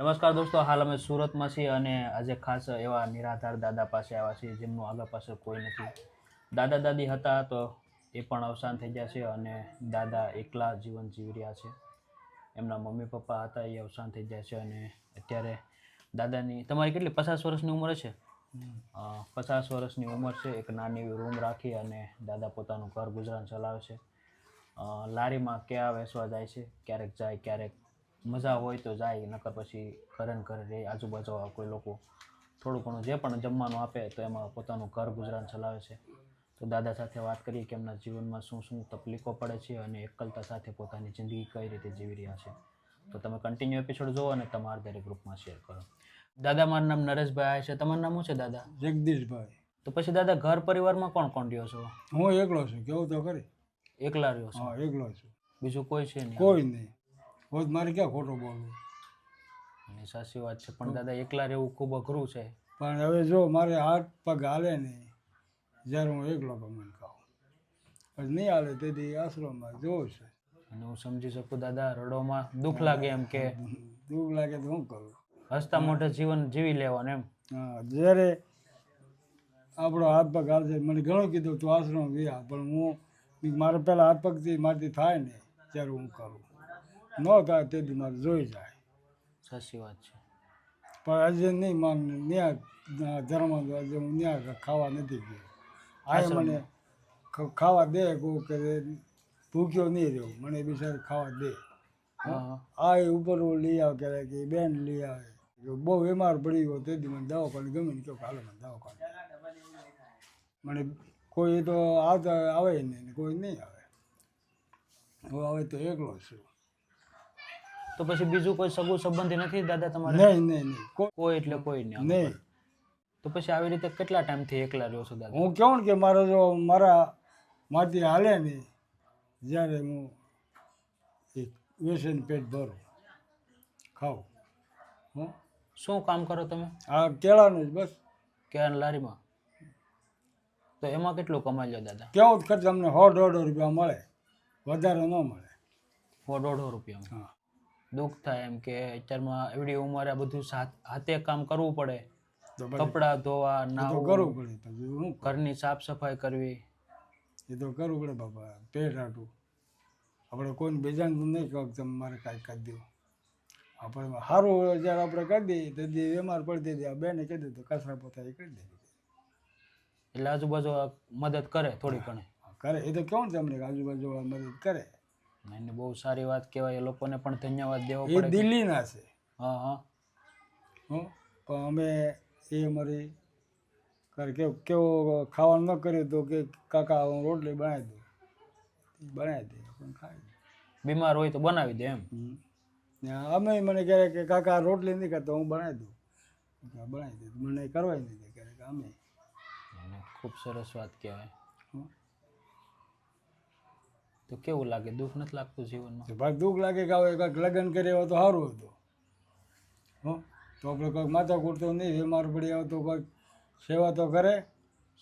નમસ્કાર દોસ્તો, હાલ અમે સુરતમાં છીએ અને આજે ખાસ એવા નિરાધાર દાદા પાસે આવ્યા છીએ, જેમનું આગળ પાસે કોઈ નથી. દાદા દાદી હતા તો એ પણ અવસાન થઈ ગયા છે અને દાદા એકલા જીવન જીવી રહ્યા છે. એમના મમ્મી પપ્પા હતા, એ અવસાન થઈ ગયા છે અને અત્યારે દાદાની, તમારી કેટલી? પચાસ વર્ષની ઉંમર છે? પચાસ વર્ષની ઉંમર છે, એક નાની એવી રૂમ રાખી અને દાદા પોતાનું ઘર ગુજરાન ચલાવે છે. લારીમાં ક્યાં વેસવા જાય છે, ક્યારેક જાય, ક્યારેક મજા હોય તો જાય નકર પછી ઘરે ને ઘરે રહે આજુબાજુ કોઈ લોકો થોડું ઘણું જે પણ જમવાનું આપે તો એમાં પોતાનું ઘર ગુજરાન ચલાવે છે. તો દાદા સાથે વાત કરીએ કે એમના જીવનમાં શું શું તકલીફો પડે છે અને એકલતા સાથે પોતાની જિંદગી કઈ રીતે જીવી રહ્યા છે. તો તમે કન્ટિન્યુ એપિસોડ જુઓ અને તમારા દરેક ગ્રુપમાં શેર કરો. દાદા મારું નામ નરેશભાઈ આવે છે. તમારું નામ શું છે દાદા? જગદીશભાઈ. તો પછી દાદા ઘર પરિવારમાં કોણ કોણ રહ્યો છો? હું એકલો છું. કેવું તો ખરી? એકલા રહ્યો છો? એકલો છું. બીજું કોઈ છે નહીં? કોઈ નહીં. હોત મારે ક્યાં ખોટું બોલવું? અને સાચી વાત છે પણ દાદા એકલા રહેવું ખૂબ અઘરું છે. પણ હવે જો મારે હાથ પગ હાલે નહીં જ્યારે હું એકલો કમાઈને ખાઉં. પછી નહીં હાલે તેથી આશ્રમમાં જોઉં છે. અને હું સમજી શકું દાદા રડોમાં દુઃખ લાગે એમ કે દુઃખ લાગે તો શું કરું? હસતા મોઢે જીવન જીવી લેવાનું એમ. હા જ્યારે આપણો હાથ પગ હાલશે મને ઘણું કીધું તું આશ્રમ ગયા પણ હું મારે પહેલાં હાથ પગથી મારથી થાય ને ત્યારે હું કરું. ન થાય તે મારે જોઈ જાય. સાચી વાત છે. પણ આજે નહીં માંગ ત્યાં ધર્મ આજે હું ત્યાં ખાવા નથી ગયો. આ મને ખાવા દે કહું કે ભૂખ્યો નહીં રહ્યો મને બિચાર ખાવા દે. આ એ ઉપર લઈ આવે ક્યારેક કે બેન લઈ આવે. બહુ બીમાર પડી ગયો તેથી મને દવાખાને ગમે ને કહો હાલો મને દવાખાને. મને કોઈ તો આવતા આવે નહીં કોઈ નહીં આવે. હું આવે તો એકલો છું. તો પછી બીજું કોઈ સગું સંબંધી નથી દાદા તમારે? નહીં નહીં નહીં. કોઈ એટલે કોઈ નહીં નહીં. તો પછી આવી રીતે કેટલા ટાઈમથી એકલા રહ્યો છો દાદા? હું કહું કે મારો જો મારા માથી હાલે ને જ્યારે હું વ્યસન પેટ ભરું ખાઉં. હું? શું કામ કરો તમે? આ કેળાનું જ બસ. ક્યાં લારીમાં? તો એમાં કેટલું કમાઈ લો દાદા? કેવું જ ખર્ચ અમને સો દોઢ રૂપિયા મળે વધારે ન મળે. સો દોઢ રૂપિયામાં? હા. દુઃખ થાય એમ કે અત્યારમાં એવડી ઉંમરે આ બધું સાથ- હાથે કામ કરવું પડે. કપડાં ધોવા એ કરવું પડે ઘરની સાફ સફાઈ કરવી. એ તો કરવું પડે બાપા પેટ હાટું. આપણે કોઈને બેજાન નહીં કહો તમે મારે કાંઈ કરી દો. આપણે સારું જ્યારે આપણે કરી દઈએ તો દી બીમાર પડી દઈએ આ બેને કહી તો કચરા પોતા એ કરી દે. એટલે આજુબાજુ મદદ કરે થોડી ઘણી. કરે. એ તો કેવું તમને આજુબાજુ મદદ કરે. એને બહુ સારી વાત કહેવાય એ લોકોને પણ ધન્યવાદ દેવો એ પડે દિલ્હીના છે. હા હા. હું? પણ અમે એ અમારી કરે કેવું કેવો ખાવાનું ન કર્યું તો કે કાકા હું રોટલી બનાવી દઉં. બનાવી દે પણ ખાઈ. બીમાર હોય તો બનાવી દે એમ. અમે મને કહે કે કાકા રોટલી નહીં કરતો હું બનાવી દઉં. બનાવી દે. મને કરવાય નહીં કહે કે અમે. ખૂબ સરસ વાત કહેવાય. હં. તો કેવું લાગે? દુઃખ નથી લાગતું જીવનમાં? તો ભાઈ દુઃખ લાગે કે હવે કંઈક લગ્ન હોય તો સારું હતું. હં? તો આપણે કંઈક માથા કૂટતો નહીં બીમાર પડી આવે તો કંઈક સેવા તો કરે.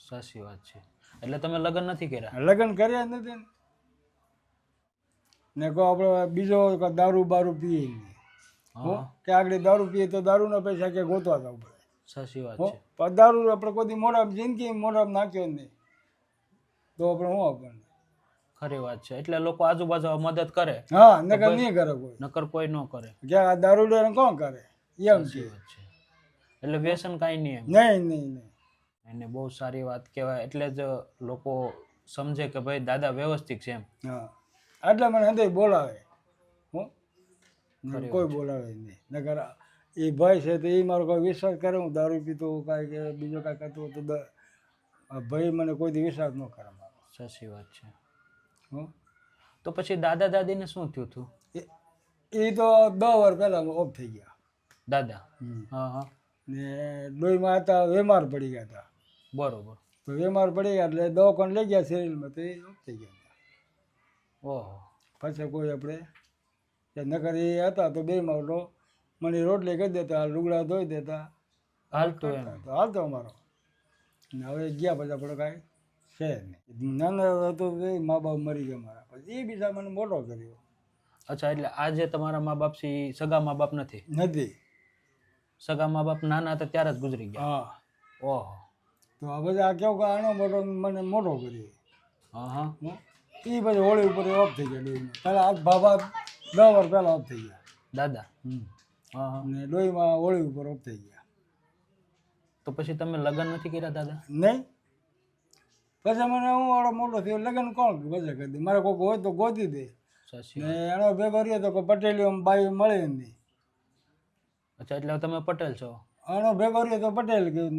સાચી વાત છે. એટલે તમે લગ્ન નથી કર્યા? લગ્ન કર્યા નથી ને. કહો આપણે બીજો દારૂ બારૂ પીએ નહીં કે આગળ દારૂ પીએ તો દારૂના પૈસા કે ગોતવા જવું પડે સાચી વાત છે. પણ દારૂ આપણે કોઈ મોઢા જિંદગી મોઢામાં નાખ્યો નહીં. તો આપણે શું આપણને ખરી વાત છે. એટલે લોકો આજુબાજુ મદદ કરે. હા નકર નહીં કરે કોઈ. નકર કોઈ ન કરે. આ દારૂ ડે કોણ કરે? એમ છે. એટલે વ્યસન કાંઈ નહીં નહીં નહીં નહીં. એને બહુ સારી વાત કહેવાય. એટલે જ લોકો સમજે કે ભાઈ દાદા વ્યવસ્થિત છે એમ. હા. એટલે મને અંદર બોલાવે. હું? કોઈ બોલાવે નહીં. નકર એ ભાઈ છે તો એ મારો કોઈ વિશ્વાસ કરે. હું દારૂ પીતો કાંઈ કે બીજો કાંઈ કરતો તો ભાઈ મને કોઈ વિશ્વાસ ન કરે મારો. સાચી વાત છે. તો પછી દાદા દાદીને શું થયું હતું? એ- તો દસ વર્ષ પહેલાં ઓફ થઈ ગયા. દાદા? હા હા. ને લોહીમાં હતા વેમાર પડી ગયા હતા. બરોબર. તો વેમાર પડી ગયા એટલે દવાખાને લઈ ગયા શરીરમાં તો એ ઓફ થઈ ગયા હતા. ઓહો. પાછા કોઈ આપણે નકર એ હતા તો બે મારો મને રોટલી કરી દેતા લુગડા ધોઈ દેતા. હાલતો હાલતો અમારો. ને હવે ગયા પછી આપણે કાંઈ છે નહીં. નાના હતો તો એ મા બાપ મરી ગયા મારા. પછી એ બીજા મને મોટો કર્યો. અચ્છા એટલે આજે તમારા મા બાપ છે સગા મા બાપ નથી? નથી. સગા મા બાપ નાના હતા ત્યારે જ ગુજરી ગયા? હા. ઓહો. તો આ બધા કેવું કે આનો મોટો મને મોટો કર્યો. હા હા. એ પછી હોળી ઉપર ઓફ થઈ ગયા ડોહીમાં. પહેલાં આ બાબા દસ વર્ષ પહેલાં ઓફ થઈ ગયા. દાદા? હા હા. ને ડોહીમાં હોળી ઉપર ઓફ થઈ ગયા. તો પછી તમે લગ્ન નથી કર્યા દાદા? નહીં. પછી મને હું વાળો મોટો થયો લગ્ન કોણ પછી કરી દે? મારે કોઈક હોય તો ગોતી દે. ને એનો ભેગો રહ્યો તો કોઈ પટેલીઓ બાઈ મળે નહીં. અચ્છા એટલે તમે પટેલ છો? આનો ભેગો રહ્યો તો પટેલ કહ્યું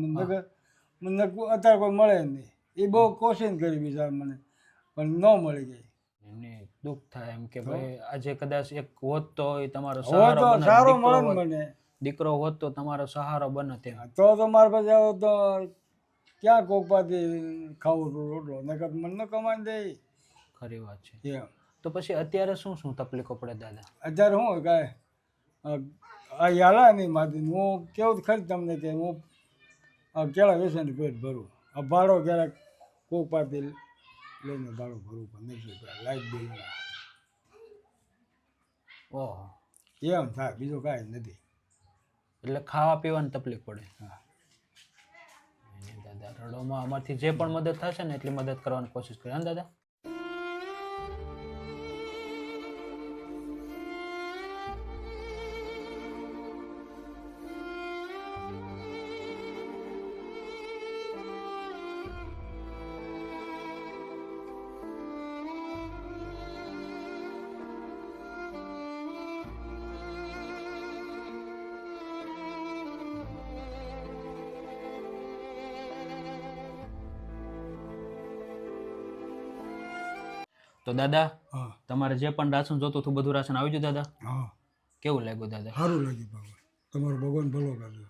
મને અત્યારે કોઈ મળે નહીં. એ બહુ કોશિશ કરી બીજા મને પણ ન મળી ગઈ. એમને દુઃખ થાય એમ કે ભાઈ આજે કદાચ એક હોત તો એ તમારો સહારો સારો મળે મને. દીકરો હોત તો તમારો સહારો બને તેમ. તો તો મારા પાસે આવો તો ક્યાં કોકપાથી ખાવું હતું રોટલો? નકર મને ન કમાઈ દે. ખરી વાત છે. એમ. તો પછી અત્યારે શું શું તકલીફો પડે દાદા? અત્યારે શું કાંઈ? આ નહીં માથી હું કેવું ખરી તમને કે હું કેળા વેચાઈને પેટ ભરું. આ ભાડો ક્યારેક કોક પાથી લઈને ભાડો ભરવું પણ નથી લાઈટ બિલ ઓહો. એમ થાય. બીજું કાંઈ નથી. એટલે ખાવા પીવાની તકલીફ પડે. હા. દાદા રડોમાં અમારથી જે પણ મદદ થશે ને એટલી મદદ કરવાની કોશિશ કરીએ. હા, દાદા? તો દાદા તમારે જે પણ રાશન જોતું હતું બધું રાશન આવી ગયું દાદા? હા. કેવું લાગ્યું દાદા? સારું લાગ્યું ભગવાન તમારો ભગવાન ભલો કરજો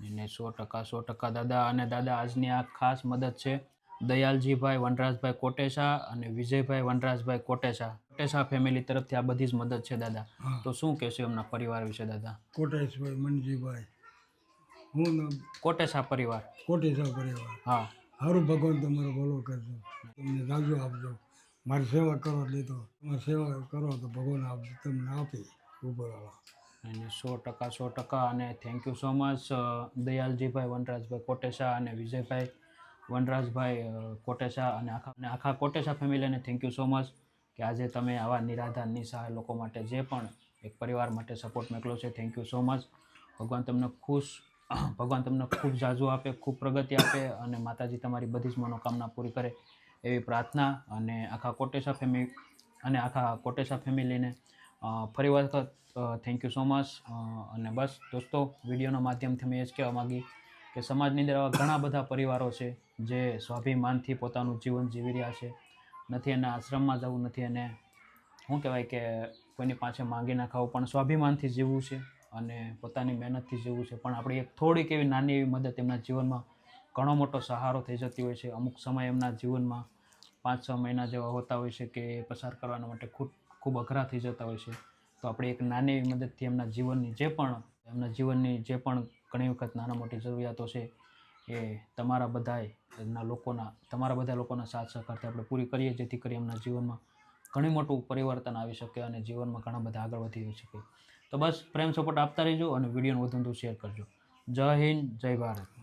એને સો ટકા સો ટકા દાદા. અને દાદા આજની આ ખાસ મદદ છે દયાલજીભાઈ વનરાજભાઈ કોટેશા અને વિજયભાઈ વનરાજભાઈ કોટેશા કોટેશા ફેમિલી તરફથી આ બધી જ મદદ છે દાદા. તો શું કહેશો એમના પરિવાર વિશે દાદા? કોટેશભાઈ મનજીભાઈ. હું કોટેશા પરિવાર. કોટેશા પરિવાર. હા. સારું ભગવાન તમારો ભલો કરજો. તમને રાજો આપજો. મારી સેવા કરો લીધો તો તમારી સેવા કરો તો ભગવાન આપશે તમને આપી ઉપરવાળા અને સો ટકા સો ટકા અને thank you so much Dayaljibhai, Vanrajbhai Kotesha અને વિજયભાઈ. વનરાજભાઈ કોટેશા અને આખા અને આખા કોટેશા ફેમિલીને થેન્ક યુ સો મચ કે આજે તમે આવા નિરાધાર, નિસહાય લોકો માટે જે પણ એક પરિવાર માટે સપોર્ટ મોકલો છે થેન્ક યુ સો મચ ભગવાન તમને ખુશ, ભગવાન તમને ખૂબ જાજુ આપે, ખૂબ પ્રગતિ આપે અને માતાજી તમારી બધી જ મનોકામના પૂરી કરે. એવી પ્રાર્થના અને આખા કોટેશા ફેમિલી અને આખા કોટેશા ફેમિલીને ફરી વખત થેન્ક યુ સો મચ અને બસ દોસ્તો, વિડીયોના માધ્યમથી મેં એ જ કહેવા માગી કે સમાજની અંદર આવા ઘણા બધા પરિવારો છે જે સ્વાભિમાનથી પોતાનું જીવન જીવી રહ્યા છે. નથી એને આશ્રમમાં જવું, નથી એને, શું કહેવાય કે કોઈની પાસે માંગી ના ખાવું, પણ સ્વાભિમાનથી જીવવું છે અને પોતાની મહેનતથી જીવવું છે. પણ આપણી એક થોડીક એવી નાની એવી મદદ એમના જીવનમાં ઘણો મોટો સહારો થઈ જતી હોય છે. અમુક સમય એમના જીવનમાં પાંચ છ મહિના જેવા હોતા હોય છે કે પસાર કરવાના માટે ખૂબ ખૂબ અઘરા થઈ જતા હોય છે. તો આપણે એક નાની એવી મદદથી એમના જીવનની જે પણ, એમના જીવનની જે પણ ઘણી વખત નાના મોટી જરૂરિયાતો છે એ તમારા બધાય, એમના લોકોના, તમારા બધા લોકોના સાથ સહકારથી આપણે પૂરી કરીએ, જેથી કરી એમના જીવનમાં ઘણી મોટું પરિવર્તન આવી શકે અને જીવનમાં ઘણા બધા આગળ વધી શકે. તો બસ, પ્રેમ, સપોર્ટ આપતા રહેજો અને વિડીયોને વધુ શેર કરજો. જય હિન્દ, જય ભારત.